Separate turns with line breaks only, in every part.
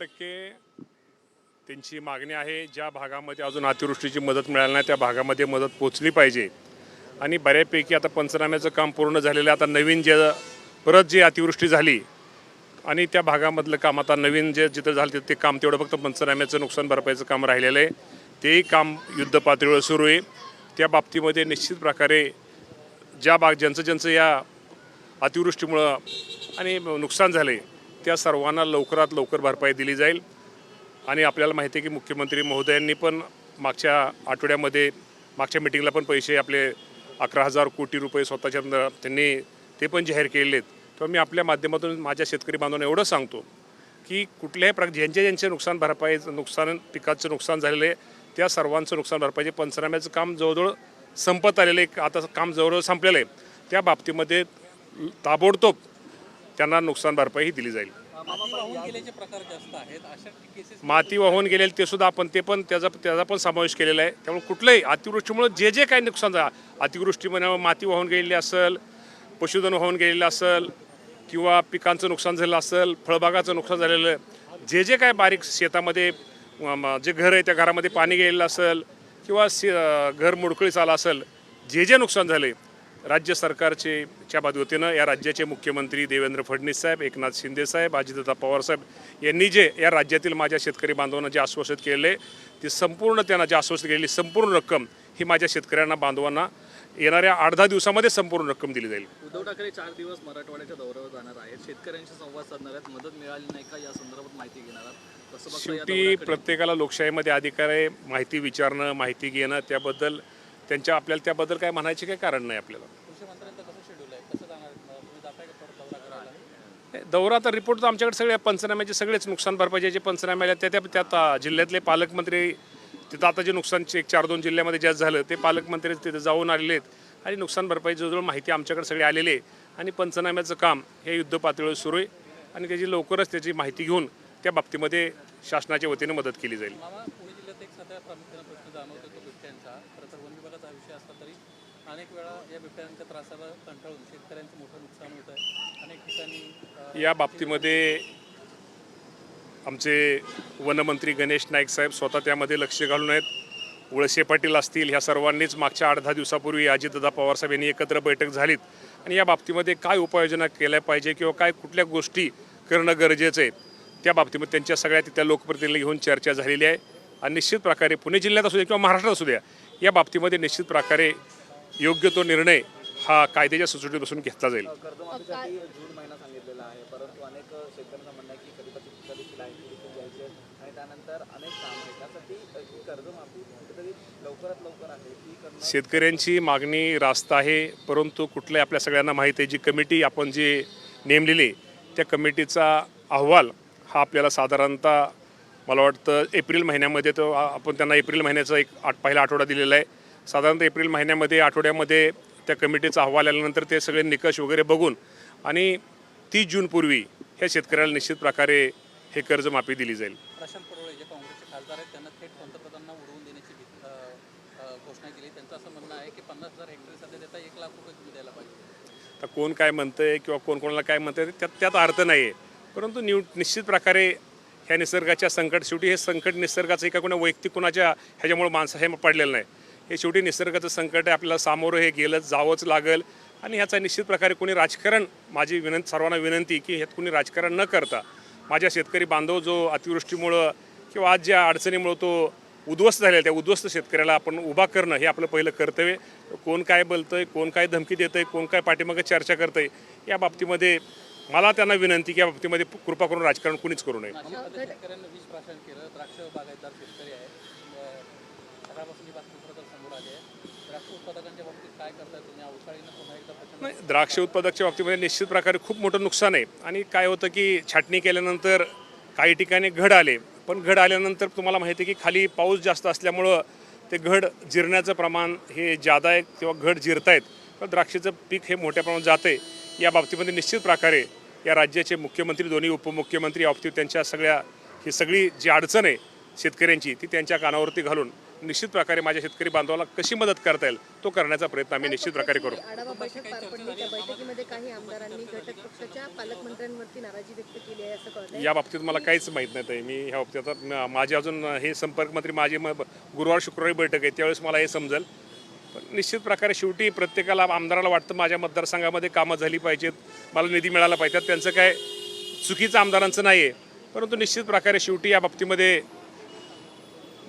टक्के त्यांची मागणी आहे ज्या भागामध्ये अजून अतिवृष्टीची मदत मिळाली नाही त्या भागामध्ये मदत पोचली पाहिजे. आणि बऱ्यापैकी आता पंचनाम्याचं काम पूर्ण झालेलं आहे. आता नवीन जे परत जी अतिवृष्टी झाली आणि त्या भागामधलं काम आता नवीन जे जिथं झालं ते- ते काम तेवढं फक्त पंचनाम्याचं नुकसान भरपाईचं काम राहिलेलं आहे. तेही काम युद्ध पातळीवर सुरू आहे. त्या बाबतीमध्ये निश्चित प्रकारे ज्या भाग ज्यांचं ज्यांचं या अतिवृष्टीमुळं आणि नुकसान झाले त्या सर्वांना लवकरात लवकर भरपाई दिली जाईल. आणि आपल्याला माहिती आहे की मुख्यमंत्री महोदयांनी पण मागच्या आठवड्यामध्ये मागच्या मिटिंगला पण पैसे आपले अकरा हजार कोटी रुपये स्वतःच्या त्यांनी ते पण जाहीर केलेले आहेत तेव्हा मी आपल्या माध्यमातून माझ्या शेतकरी बांधवांना एवढं सांगतो की कुठल्याही प्रकार ज्यांचे ज्यांचे नुकसान भरपाई नुकसान पिकाचं नुकसान झालेलं आहे त्या सर्वांचं नुकसान भरपाईचे पंचनाम्याचं काम जवळजवळ संपत आलेलं आहे आता काम जवळजवळ संपलेलं आहे त्या बाबतीमध्ये ताबडतोब त्यांना नुकसान भरपाईही दिली जाईल.
माती वाहून
गेलेले ते सुद्धा आपण ते पण त्याचा त्याचा पण समावेश केलेला आहे. त्यामुळे कुठलंही अतिवृष्टीमुळे जे जे काही नुकसान झालं अतिवृष्टीमुळे माती वाहून गेलेली असेल पशुधन वाहून गेलेलं असेल किंवा पिकांचं नुकसान झालेलं असेल फळबागाचं नुकसान झालेलं जे जे काय बारीक शेतामध्ये जे घर आहे त्या घरामध्ये पाणी गेलेलं असेल किंवा शे घर मुडकळीस आलं असेल जे जे नुकसान झाले राज्य सरकारचे च्या वतीनं या राज्याचे मुख्यमंत्री देवेंद्र फडणवीस साहेब एकनाथ शिंदे साहेब अजितदादा पवार साहेब यांनी जे या राज्यातील माझ्या शेतकरी बांधवांना जे आश्वासित केलेले ते संपूर्ण त्यांना जे आश्वासित केलेली संपूर्ण रक्कम ही माझ्या शेतकऱ्यांना बांधवांना येणाऱ्या आठ दहा दिवसामध्ये संपूर्ण रक्कम दिली जाईल.
उद्धव ठाकरे चार दिवस मराठवाड्याच्या दौऱ्यावर जाणार आहेत. शेतकऱ्यांशी संवाद साधणार आहेत. मदत मिळाली नाही का? या संदर्भात माहिती घेणार आहात.
शेवटी? प्रत्येकाला लोकशाहीमध्ये अधिकार आहे माहिती विचारणं माहिती घेणं त्याबद्दल त्यांच्या आपल्याला त्याबद्दल काय म्हणायचे काही कारण नाही आपल्याला
कृषी मंत्र्यांचं कसं शेड्यूल आहे कसं जाणार आहेत? तुम्ही जाताय का परत दौरा करायला
नाही, दौरा तर रिपोर्ट तर आमच्याकडे सगळे पंचनाम्याचे सगळेच नुकसान भरपाईचे जे पंचनामे आले त्या त्या त्यात जिल्ह्यातले पालकमंत्री तिथं आता जे नुकसानचे एक चार दोन जिल्ह्यामध्ये ज्या झालं ते पालकमंत्री तिथे जाऊन आलेले आहेत. आणि नुकसान भरपाई जवळजवळ माहिती आमच्याकडे सगळे आलेली आहे. आणि पंचनाम्याचं काम हे युद्ध पातळीवर सुरू आहे. आणि त्याची लवकरच त्याची माहिती घेऊन त्या बाबतीमध्ये शासनाच्या वतीने मदत केली जाईल.
अनेक वेळा या बिबट्यांच्या त्रासाला कंटाळून शेतकऱ्यांचं मोठं नुकसान होत आहे. अनेक ठिकाणी
या बाबतीमध्ये आमचे वनमंत्री गणेश नाईक साहेब स्वतः त्यामध्ये लक्ष घालून आहेत. वळसे पाटील असतील ह्या सर्वांनीच मागच्या आठ दहा दिवसापूर्वी अजितदादा पवारसाहेब यांनी एकत्र बैठक झालीत. आणि या बाबतीमध्ये काय उपाययोजना केल्या पाहिजे किंवा काय कुठल्या गोष्टी करणं गरजेचं आहे त्या बाबतीमध्ये त्यांच्या सगळ्या तिथल्या लोकप्रतिनिधी घेऊन चर्चा झालेली आहे. आणि निश्चित प्रकारे पुणे जिल्ह्यात असू द्या किंवा महाराष्ट्रात असू द्या या बाबतीमध्ये निश्चित प्रकारे योग्य तो निर्णय हा कायद्याच्या सुचवटीत बसून घेतला जाईल.
शेतकऱ्यांचं
मागणी रास्त आहे परंतु कुठल्या आपल्या सगळ्यांना माहीत आहे जी कमिटी आपण जी नेमलेली त्या कमिटीचा अहवाल हा आपल्याला साधारणतः मला वाटतं एप्रिल महिन्यामध्ये तो आपण त्यांना एप्रिल महिन्याचा एक आठ पहिला आठवडा दिलेला आहे. साधारणतः एप्रिल महिन्यामध्ये आठवड्यामध्ये त्या कमिटीचा अहवाल आल्यानंतर ते सगळे निकष वगैरे बघून आणि तीस जूनपूर्वी ह्या शेतकऱ्याला निश्चित प्रकारे हे कर्जमाफी दिली जाईल.
प्रशांत पडोळे जे काँग्रेसचे खासदार आहेत त्यांना थेट पंतप्रधानांना उडवून देण्याची भीती- अं, अं, घोषणा केली. त्यांचं असं म्हणणं आहे की पन्नास हजार हेक्टरी सध्या देता एक लाख रुपये तुम्ही द्यायला पाहिजे.
तर कोण काय म्हणतंय किंवा कोण कोणाला काय म्हणतंय त्यात त्यात अर्थ नाही आहे परंतु निव निश्चित प्रकारे ह्या निसर्गाच्या संकट शेवटी हे संकट निसर्गाचं एका कोणा वैयक्तिक कोणाच्या ह्याच्यामुळे माणसं हे पडलेलं नाही. हे शेवटी निसर्गाचं संकट आहे आपल्याला सामोरं हे गेलंच जावंच लागेल. आणि ह्याचा निश्चित प्रकारे कोणी राजकारण माझी विनंती सर्वांना विनंती की ह्यात कोणी राजकारण न करता माझ्या शेतकरी बांधव जो अतिवृष्टीमुळं किंवा आज ज्या अडचणीमुळं तो उद्ध्वस्त झालेला त्या उद्ध्वस्त शेतकऱ्याला आपण उभा करणं हे आपलं पहिलं कर्तव्य कोण काय बोलतंय कोण काय धमकी देतं आहे कोण काय पाठीमागं चर्चा करतंय या बाबतीमध्ये मला त्यांना विनंती की या बाबतीमध्ये कृपा करून राजकारण कुणीच करू नये.
ही बातमी खरं तर समोर आली आहे. द्राक्ष उत्पादकांच्या बाबतीत काय करताय तुम्ही? अवकाळीनं पुन्हा एकदा प्रचंड
नाही द्राक्ष उत्पादकच्या बाबतीमध्ये निश्चित प्रकारे खूप मोठं नुकसान आहे. आणि काय होतं की छाटणी केल्यानंतर काही ठिकाणी घड आले. पण घड आल्यानंतर तुम्हाला माहिती आहे की खाली पाऊस जास्त असल्यामुळं ते घड जिरण्याचं प्रमाण हे जादा आहे किंवा घड जिरतायत. तर द्राक्षाचं पीक हे मोठ्या प्रमाणात जाते या बाबतीमध्ये निश्चित प्रकारे या राज्याचे मुख्यमंत्री दोन्ही उपमुख्यमंत्री या बाबतीत त्यांच्या सगळ्या ही सगळी जी अडचण आहे शेतकऱ्यांची ती त्यांच्या कानावरती घालून निश्चित प्रकारे माझ्या शेतकरी बांधवाला कशी मदत करता येईल तो करण्याचा प्रयत्न आम्ही निश्चित प्रकारे करू.
आढावा बैठक पार पडली? त्या बैठकीमध्ये काही आमदारांनी घटक पक्षाच्या पालकमंत्र्यांवरती नाराजी व्यक्त केली आहे असं कळतंय.
या बाबतीत मला काहीच माहीत नाही ताई. मी ह्या बाबतीत माझे अजून हे संपर्क मंत्री माझी म- गुरुवार शुक्रवारी बैठक आहे. त्यावेळेस मला हे समजेल. पण निश्चित प्रकारे शेवटी प्रत्येकाला आमदाराला वाटतं माझ्या मतदारसंघामध्ये कामं झाली पाहिजेत. मला निधी मिळाला पाहिजे त्यांचं काय चुकीचं आमदारांचं नाही आहे परंतु निश्चित प्रकारे शेवटी या बाबतीमध्ये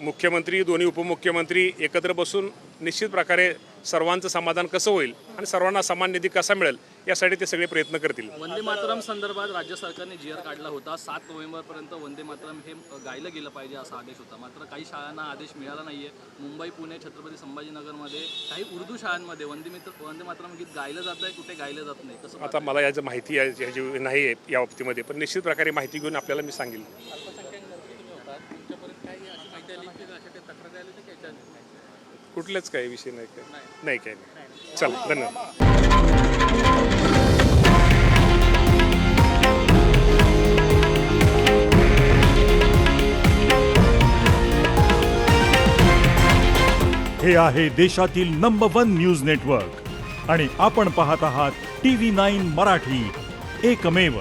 मुख्यमंत्री दोन्ही उपमुख्यमंत्री एकत्र बसून निश्चित प्रकारे सर्वांचं समाधान कसं होईल आणि सर्वांना समान निधी कसा मिळेल यासाठी ते सगळे प्रयत्न करतील.
वंदे मातरम संदर्भात राज्य सरकारने जी आर काढला होता सात नोव्हेंबरपर्यंत वंदे मातरम हे गायलं गेलं पाहिजे असा आदेश होता. मात्र काही शाळांना आदेश मिळाला नाहीये. मुंबई पुणे छत्रपती संभाजीनगरमध्ये काही उर्दू शाळांमध्ये वंदे मित्र वंदे मातरम गीत गायलं जात आहे कुठे गायलं जात नाही. कसं
आता मला याची माहिती आहे- याची नाही आहे या बाबतीमध्ये पण निश्चित प्रकारे माहिती घेऊन आपल्याला मी सांगेल. कुठलेच काही विषय नाही काय नाही. काय नाही. चला धन्यवाद.
हे आहे देशातील नंबर वन न्यूज नेटवर्क आणि आपण पाहत आहात टी व्ही नाईन मराठी. एकमेव.